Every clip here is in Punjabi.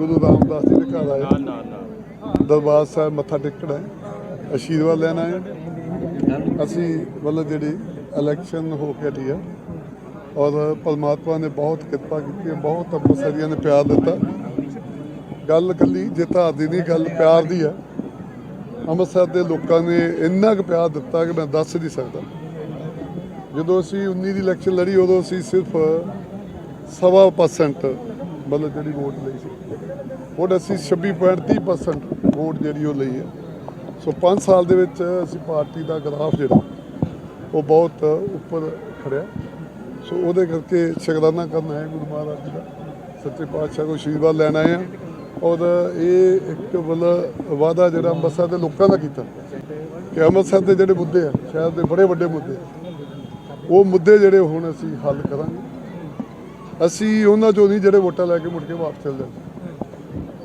ਗੁਰੂ ਰਾਮਦਾਸ ਜੀ ਦੇ ਘਰ ਆਏ। ਨਾ ਨਾ ਨਾ। ਦਰਬਾਰ ਸਾਹਿਬ ਮੱਥਾ ਟੇਕਣਾ ਹੈ ਆਸ਼ੀਰਵਾਦ ਲੈਣਾ ਹੈ ਅਸੀਂ ਮਤਲਬ ਜਿਹੜੀ ਇਲੈਕਸ਼ਨ ਹੋ ਕੇ ਹਟੀ ਆ ਔਰ ਪਰਮਾਤਮਾ ਨੇ ਬਹੁਤ ਕਿਰਪਾ ਕੀਤੀ ਹੈ ਬਹੁਤ ਅੰਮ੍ਰਿਤਸਰੀਆਂ ਨੇ ਪਿਆਰ ਦਿੱਤਾ। ਗੱਲ ਕੱਲੀ ਜਿੱਤ ਦੀ ਨਹੀਂ ਗੱਲ ਪਿਆਰ ਦੀ ਆ। ਅੰਮ੍ਰਿਤਸਰ ਦੇ ਲੋਕਾਂ ਨੇ ਇੰਨਾ ਕੁ ਪਿਆਰ ਦਿੱਤਾ ਕਿ ਮੈਂ ਦੱਸ ਨਹੀਂ ਸਕਦਾ। ਜਦੋਂ ਅਸੀਂ 19 ਦੀ ਇਲੈਕਸ਼ਨ ਲੜੀ ਉਦੋਂ ਅਸੀਂ ਸਿਰਫ ਸਵਾ ਪਰਸੈਂਟ ਮਤਲਬ ਜਿਹੜੀ ਵੋਟ ਲਈ ਸੀ। ਹੁਣ ਅਸੀਂ 26.30% ਵੋਟ ਜਿਹੜੀ ਉਹ ਲਈ ਹੈ। ਸੋ 5 ਸਾਲ ਦੇ ਵਿੱਚ ਅਸੀਂ ਪਾਰਟੀ ਦਾ ਗ੍ਰਾਫ ਜਿਹੜਾ, ਉਹ ਬਹੁਤ ਉੱਪਰ ਖੜਿਆ। ਸੋ ਉਹਦੇ ਕਰਕੇ ਸ਼ੁਕਰਾਨਾ ਕਰਨਾ ਹੈ ਗੁਰੂ ਮਹਾਰਾਜ ਜੀ ਦਾ। ਸੱਚੇ ਪਾਤਸ਼ਾਹ ਕੋਲ ਆਸ਼ੀਰਵਾਦ ਲੈਣ ਆਏ ਆ ਔਰ ਇਹ ਇੱਕ ਮਤਲਬ ਵਾਅਦਾ ਜਿਹੜਾ ਅੰਮ੍ਰਿਤਸਰ ਦੇ ਲੋਕਾਂ ਦਾ ਕੀਤਾ। ਕਿ ਅੰਮ੍ਰਿਤਸਰ ਦੇ ਜਿਹੜੇ ਮੁੱਦੇ ਆ, ਸ਼ਹਿਰ ਦੇ ਬੜੇ ਵੱਡੇ ਮੁੱਦੇ ਉਹ ਮੁੱਦੇ ਜਿਹੜੇ ਹੁਣ ਅਸੀਂ ਹੱਲ ਕਰਾਂਗੇ। ਅਸੀਂ ਉਹਨਾਂ ਚੋਂ ਨਹੀਂ ਜਿਹੜੇ ਵੋਟਾਂ ਲੈ ਕੇ ਮੁੜ ਕੇ ਵਾਪਸ ਚਲ ਜਾਂਦੇ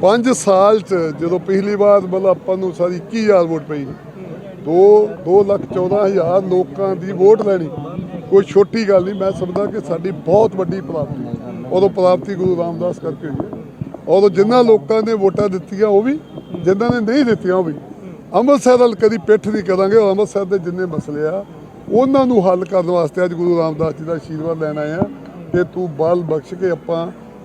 5 ਸਾਲ ਚ ਜਦੋਂ ਪਿਛਲੀ ਵਾਰ ਮਤਲਬ ਆਪਾਂ ਨੂੰ ਸਾਰੀ 21000 ਵੋਟ ਪਈ 2 2 ਲੱਖ 14 ਹਜ਼ਾਰ ਲੋਕਾਂ ਦੀ ਵੋਟ ਲੈਣੀ, ਕੋਈ ਛੋਟੀ ਗੱਲ ਨਹੀਂ, ਮੈਂ ਸਮਝਦਾ ਕਿ ਸਾਡੀ ਬਹੁਤ ਵੱਡੀ ਪ੍ਰਾਪਤੀ ਉਦੋਂ ਪ੍ਰਾਪਤੀ ਗੁਰੂ ਰਾਮਦਾਸ ਕਰਕੇ ਹੋਈ ਹੈ। ਉਦੋਂ ਜਿਨ੍ਹਾਂ ਲੋਕਾਂ ਨੇ ਵੋਟਾਂ ਦਿੱਤੀਆਂ, ਉਹ ਵੀ ਜਿਨ੍ਹਾਂ ਨੇ ਨਹੀਂ ਦਿੱਤੀਆਂ, ਉਹ ਵੀ। ਅੰਮ੍ਰਿਤਸਰ ਵੱਲ ਕਦੀ ਪਿੱਠ ਨਹੀਂ ਕਰਾਂਗੇ ਔਰ ਅੰਮ੍ਰਿਤਸਰ ਦੇ ਜਿੰਨੇ ਮਸਲੇ ਆ, ਉਹਨਾਂ ਨੂੰ ਹੱਲ ਕਰਨ ਵਾਸਤੇ ਅੱਜ ਗੁਰੂ ਰਾਮਦਾਸ ਜੀ ਦਾ ਆਸ਼ੀਰਵਾਦ ਲੈਣ ਆਏ ਆ ਕਿ ਤੂੰ ਬਲ ਬਖਸ਼ ਕੇ ਆਪਾਂ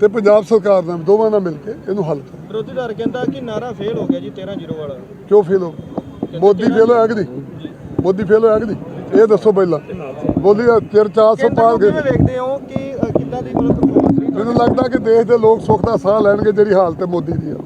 ਤੇ ਪੰਜਾਬ ਸਰਕਾਰ ਵੀ, ਦੋਵਾਂ ਨਾਲ ਮਿਲ ਕੇ ਇਹਨੂੰ ਹੱਲ ਕਰ। ਵਿਰੋਧੀ ਧਿਰ ਕਹਿੰਦਾ ਕਿ ਨਾਰਾ ਫੇਲ ਹੋ ਗਿਆ ਜੀ 13 ਜ਼ੀਰੋ ਵਾਲਾ। ਕਿਉਂ ਫੇਲ ਹੋ ਮੋਦੀ ਫੇਲ ਹੋਇਆ ਕਿ ਨਹੀਂ? ਮੋਦੀ ਫੇਲ ਹੋਇਆ ਕਿ ਨਹੀਂ? ਇਹ ਦੱਸੋ ਪਹਿਲਾਂ। ਮੋਦੀ ਦਾ ਚਿਰ 400 ਪਾਰ ਗਏ। ਵੇਖਦੇ ਹੋ ਕਿ ਕਿੱਦਾਂ ਦੀ ਮਤਲਬ ਮੈਨੂੰ ਲੱਗਦਾ ਕਿ ਦੇਸ਼ ਦੇ ਲੋਕ ਸੁੱਖ ਦਾ ਸਾਹ ਲੈਣਗੇ ਜਿਹੜੀ ਹਾਲਤ ਹੈ ਮੋਦੀ ਦੀ ਆ।